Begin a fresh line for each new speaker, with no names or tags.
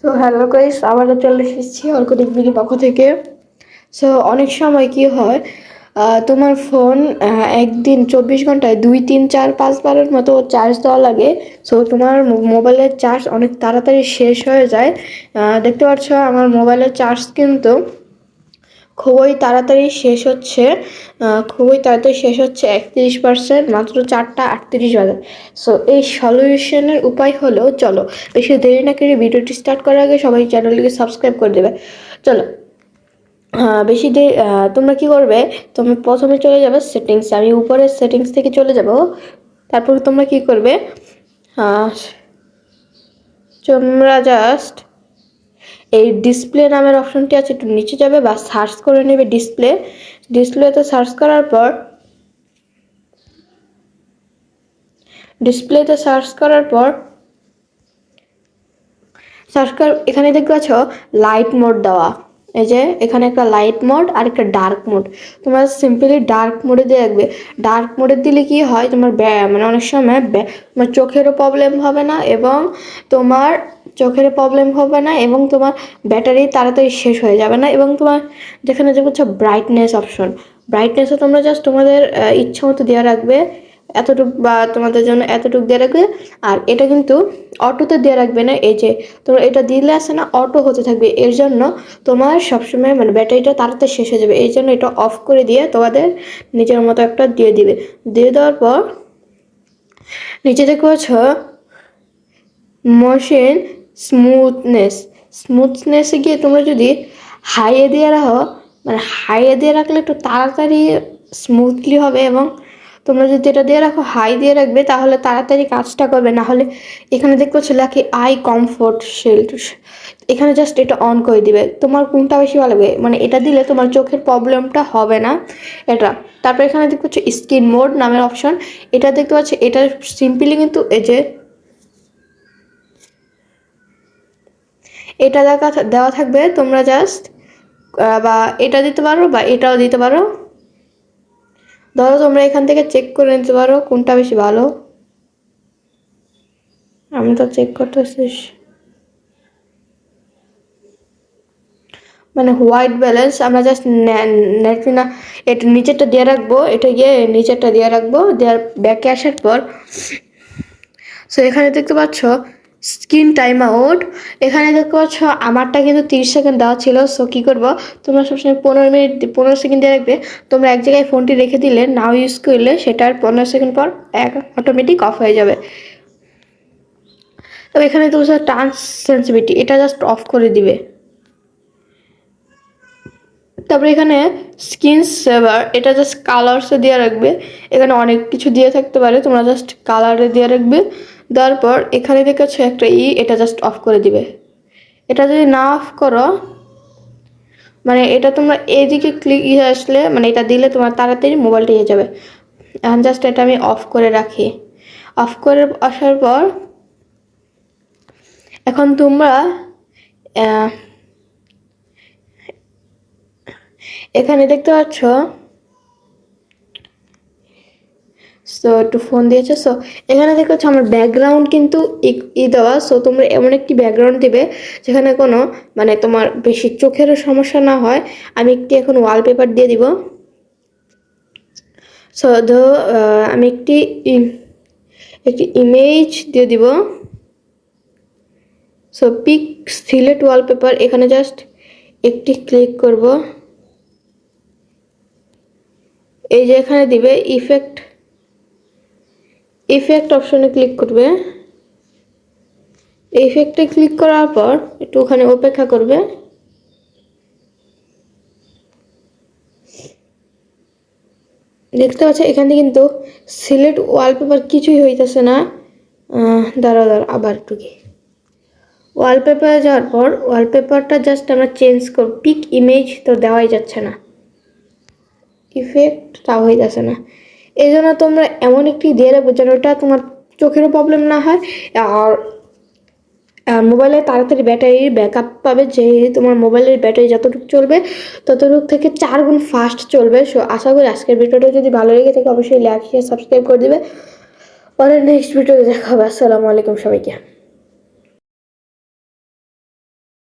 So hello guys আবারও চলে এসেছি অর্কটিক ভিডিও পক্ষ থেকে। সো অনেক সময় কি হয় তোমার ফোন একদিন চব্বিশ ঘন্টায় দুই, তিন, চার, পাঁচ বারের মতো চার্জ দেওয়া লাগে। সো তোমার মোবাইলের চার্জ অনেক তাড়াতাড়ি শেষ হয়ে যায়। দেখতে পাচ্ছ আমার মোবাইলের চার্জ কিন্তু খুবই তাড়াতাড়ি শেষ হচ্ছে খুবই তাড়াতাড়ি শেষ হচ্ছে একত্রিশ পার্সেন্ট মাত্র চারটা আটত্রিশ বাজে সো এই সলিউশনের উপায় হলো, চলো, বেশি দেরি না করে ভিডিওটি স্টার্ট করার আগে সবাই চ্যানেলটিকে সাবস্ক্রাইব করে দেবে। চলো বেশি দেরি তোমরা কি করবে, তুমি প্রথমে চলে যাবে সেটিংস আমি উপরের সেটিংস থেকে চলে যাব, তারপর তোমরা কি করবে তোমরা জাস্ট এই ডিসপ্লে নামের অপশনটি আছে, একটু নিচে যাবে বা সার্চ করে নেবে ডিসপ্লে ডিসপ্লেতে সার্চ করার পর ডিসপ্লেতে সার্চ করার পর সার্চ কর এখানে দেখতে পাচ্ছ লাইট মোড দেওয়া। এই যে এখানে একটা লাইট মোড আর একটা ডার্ক মোড তোমরা সিম্পলি ডার্ক মোডে দিয়ে রাখবে ডার্ক মোডে দিলে কি হয়? তোমার মানে অনেক সময় তোমার চোখেরও প্রবলেম হবে না এবং তোমার চোখের প্রবলেম হবে না এবং তোমার ব্যাটারি তাড়াতাড়ি শেষ হয়ে যাবে না এবং তোমার যেখানে যে হচ্ছে ব্রাইটনেস অপশন ব্রাইটনেসও তোমরা জাস্ট তোমাদের ইচ্ছা মতো দেওয়া রাখবে। এতটুক বা তোমাদের জন্য এতটুক দিয়ে রাখবে। আর এটা কিন্তু অটোতে দিয়ে রাখবে না, এই যে তোমরা এটা দিলে আসে না, অটো হতে থাকবে। এর জন্য তোমার সবসময় মানে ব্যাটারিটা তাড়াতাড়ি শেষ হয়ে যাবে। এই জন্য এটা অফ করে দিয়ে তোমাদের নিজের মতো একটা দিয়ে দিবে। দিয়ে দেওয়ার পর নিচে দেখো মোশন স্মুথনেস স্মুথনেসে গিয়ে তোমরা যদি হাইয়ে দিয়ে রাখো মানে হাইয়ে দিয়ে রাখলে একটু তাড়াতাড়ি স্মুথলি হবে এবং তোমরা যদি এটা দিয়ে রাখো হাই দিয়ে রাখবে, তাহলে তাড়াতাড়ি কাজটা করবে। না হলে এখানে পাচ্ছ লেখে আই কমফোর্ট শিল্ড এখানে জাস্ট এটা অন করে দিবে। তোমার কোনটা বেশি ভালো লাগবে? মানে এটা দিলে তোমার চোখের প্রবলেমটা হবে না। এটা। তারপর এখানে দেখতে পাচ্ছ স্কিন মোড নামের অপশন এটা দেখতে পাচ্ছ, এটা সিম্পলি কিন্তু এই যে এটা দেখা দেওয়া থাকবে, তোমরা জাস্ট বা এটা দিতে পারো বা এটাও দিতে পারো। ধরো তোমরা এখান থেকে চেক করে নিতে পারো কোনটা বেশি ভালো। আমি তো চেক করতেছি। মানে হোয়াইট ব্যালেন্স আমরা জাস্ট না এটা নিচেরটা দিয়ে রাখব, এটা গিয়ে নিচেরটা দিয়ে রাখব, দেওয়ার ব্যাকে আসার পর সো এখানে দেখতে পাচ্ছ স্ক্রিন টাইম আউট। এখানে দেখতে পাচ্ছ, আমারটা কিন্তু তিরিশ সেকেন্ড দেওয়া ছিল, সো কী করব? তোমরা সবসময় পনেরো মিনিট, পনেরো সেকেন্ড দিয়ে রাখবে। তোমরা এক জায়গায় ফোনটি রেখে দিলে, নাও ইউজ করলে সেটার পনেরো সেকেন্ড পর এক অটোমেটিক অফ হয়ে যাবে। তবে এখানে তো টাচ সেন্সিভিটি এটা জাস্ট অফ করে দিবে। তারপরে এখানে স্কিন সেভার এটা জাস্ট কালার্সে দিয়ে রাখবে। এখানে অনেক কিছু দিয়ে থাকতে পারে, তোমরা জাস্ট কালারে দিয়ে রাখবে। দেওয়ার পর এখানে দেখেছ একটা ই, এটা জাস্ট অফ করে দিবে। এটা যদি না অফ করো মানে এটা তোমরা এইদিকে ক্লিক ইয়ে আসলে মানে এটা দিলে তোমার তাড়াতাড়ি মোবাইলটা ইয়ে যাবে। এখন জাস্ট এটা আমি অফ করে রাখি। অফ করে আসার পর, এখন তোমরা এখানে দেখতে পাচ্ছ সো একটু ফোন দিয়েছে। সো এখানে দেখতে আমার ব্যাকগ্রাউন্ড কিন্তু ই- দেওয়া। সো তোমরা এমন একটি ব্যাকগ্রাউন্ড দিবে, যেখানে কোনো মানে তোমার বেশি চোখেরও সমস্যা না হয়। আমি একটি এখন ওয়ালপেপার দিয়ে দিব। সো ধো আমি একটি একটি ইমেজ দিয়ে দিব। সো পিক সিলেক্ট ওয়ালপেপার এখানে জাস্ট একটি ক্লিক করব। এই যে এখানে দিবে ইফেক্ট ইফেক্ট অপশনে ক্লিক করবে। ইফেক্টে ক্লিক করার পর একটু ওখানে অপেক্ষা করবে। দেখতে পাচ্ছ এখানে কিন্তু সিলেক্ট ওয়ালপেপার কিছুই হইতেছে না। আহ, দাঁড়াও দাঁড়াও আবার একটু কি ওয়ালপেপারে যাওয়ার পর ওয়ালপেপারটা জাস্ট আমরা চেঞ্জ করব পিক ইমেজ তো দেওয়াই যাচ্ছে না। ইফেক্ট তাও যাচ্ছে না। এই জন্য তোমরা এমন একটি দিয়ে রাখব যেন ওটা তোমার চোখেরও প্রবলেম না হয়। আর মোবাইলে তাড়াতাড়ি ব্যাটারির ব্যাকআপ পাবে যে তোমার মোবাইলের ব্যাটারি যতটুকু চলবে, ততটুকু থেকে চার গুণ ফাস্ট চলবে। সো আশা করি আজকের ভিডিওটা যদি ভালো লেগে থাকে, অবশ্যই লাইক শেয়ার সাবস্ক্রাইব করে দেবে। পরে নেক্সট ভিডিওতে দেখা হবে। আসসালামু আলাইকুম সবাইকে।